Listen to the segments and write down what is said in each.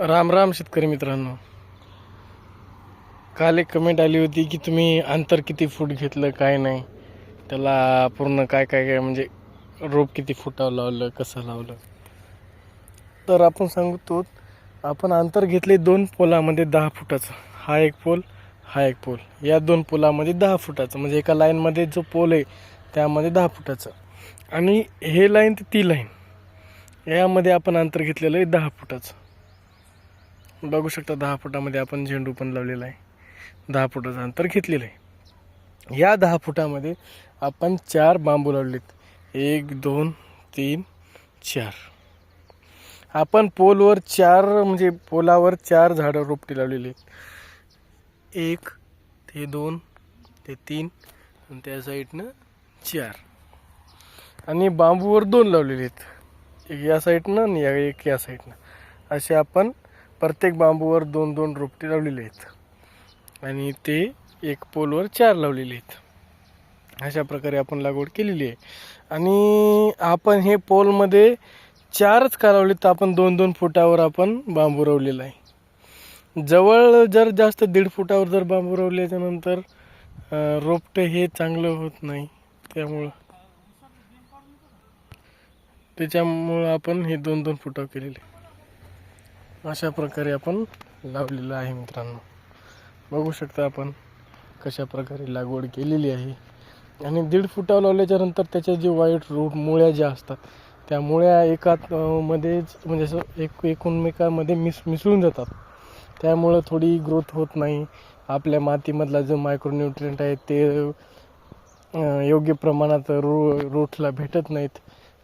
राम राम शेतकरी मित्रांनो. काल एक कमेंट आली होती की तुम्ही अंतर किती फूट घेतलं काय नाही. त्याला पूर्ण काय काय काय म्हणजे रोप किती फुटावं लावलं कसं लावलं. तर आपण सांगतो आपण अंतर घेतले दोन पोलामध्ये दहा फुटाचं. हा एक पोल हा एक पोल. या दोन पोलामध्ये दहा फुटाचं. म्हणजे एका लाईनमध्ये जो पोल आहे त्यामध्ये दहा फुटाचं. आणि हे लाईन तर ती लाईन. यामध्ये आपण अंतर घेतलेलं आहे दहा फुटाचं. बघू शकता दहा फुटामध्ये आपण झेंडू पण लावलेला आहे. दहा फुटाचं अंतर घेतलेलं आहे. या दहा फुटामध्ये आपण चार बांबू लावलेत. एक दोन तीन चार. आपण पोलवर चार म्हणजे पोलावर चार झाडं रोपटी लावलेली आहेत. एक ते दोन ते तीन आणि त्या साईडनं चार. आणि बांबूवर दोन लावलेले आहेत. एक या साईडनं आणि या- एक या साईडनं. असे आपण प्रत्येक बांबूवर दोन दोन रोपटे लावलेले आहेत. आणि ते एक पोलवर चार लावलेले आहेत. अशा प्रकारे आपण लागवड केलेली आहे. आणि आपण हे पोलमध्ये चारच का लावले तर आपण दोन दोन फुटावर आपण बांबू रवलेला आहे. जवळ जर जास्त दीड फुटावर जर बांबू रवल्याच्यानंतर रोपटे रोपटं हे चांगलं होत नाही. त्यामुळं त्याच्यामुळं आपण हे दोन दोन फुटाव केलेले अशा प्रकारे आपण लावलेलं आहे मित्रांनो. बघू शकता आपण कशा प्रकारे लागवड केलेली आहे. आणि दीड फुटावर लावल्याच्या नंतर त्याच्या जे वाईट रूट मुळ्या ज्या असतात त्या मुळ्या एकात मध्येच म्हणजे असं एक एकमेकांमध्ये मिस मिसळून जातात. त्यामुळं थोडी ग्रोथ होत नाही. आपल्या मातीमधला जो मायक्रोन्युट्रियंट आहे ते योग्य प्रमाणात रो रूटला भेटत नाहीत.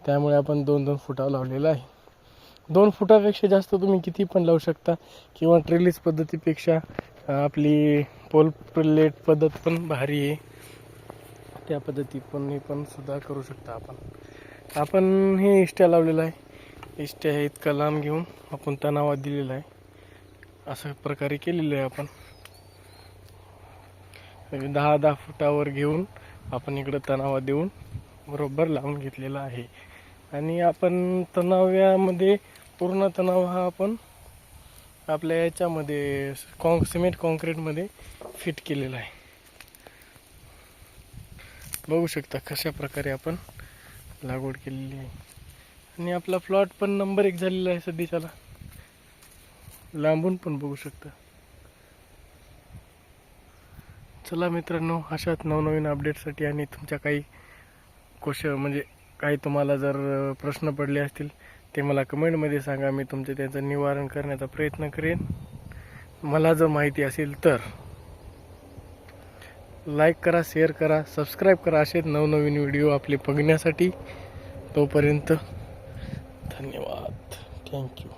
त्यामुळे आपण दोन दोन फुटावर लावलेलं आहे. दोन फुटापेक्षा जास्त तुम्ही किती पण लावू शकता. किंवा ट्रेलिस पद्धतीपेक्षा आपली पोल प्लेट पद्धत पण भारी आहे. त्या पद्धती पण हे पण सुद्धा करू शकता आपण. आपण हे इष्ट्या लावलेलं आहे. इष्ट्या हे इतका लांब घेऊन आपण तणावात दिलेला आहे. असं प्रकारे केलेलं आहे आपण. म्हणजे दहा दहा फुटावर घेऊन आपण इकडं तणावा देऊन बरोबर लावून घेतलेला आहे. आणि आपण तणाव्यामध्ये पूर्ण तणाव हा आपण आपल्या याच्यामध्ये कॉन सिमेंट कॉन्क्रीटमध्ये फिट केलेला आहे. बघू शकता कशा प्रकारे आपण लागवड केलेली आहे. आणि आपला प्लॉट पण नंबर एक झालेला आहे सध्याच्याला. लांबून पण बघू शकता. चला मित्रांनो अशाच नवनवीन अपडेटसाठी आणि तुमच्या काही क्वेश्चन म्हणजे काही तुम्हाला जर प्रश्न पडले असतील ते मला कमेंटमध्ये सांगा. मी तुमचे त्याचं निवारण करण्याचा प्रयत्न करेन. मला जर माहिती असेल तर लाईक करा शेअर करा सबस्क्राईब करा असेच नवनवीन व्हिडिओ आपले बघण्यासाठी. तोपर्यंत धन्यवाद. थँक्यू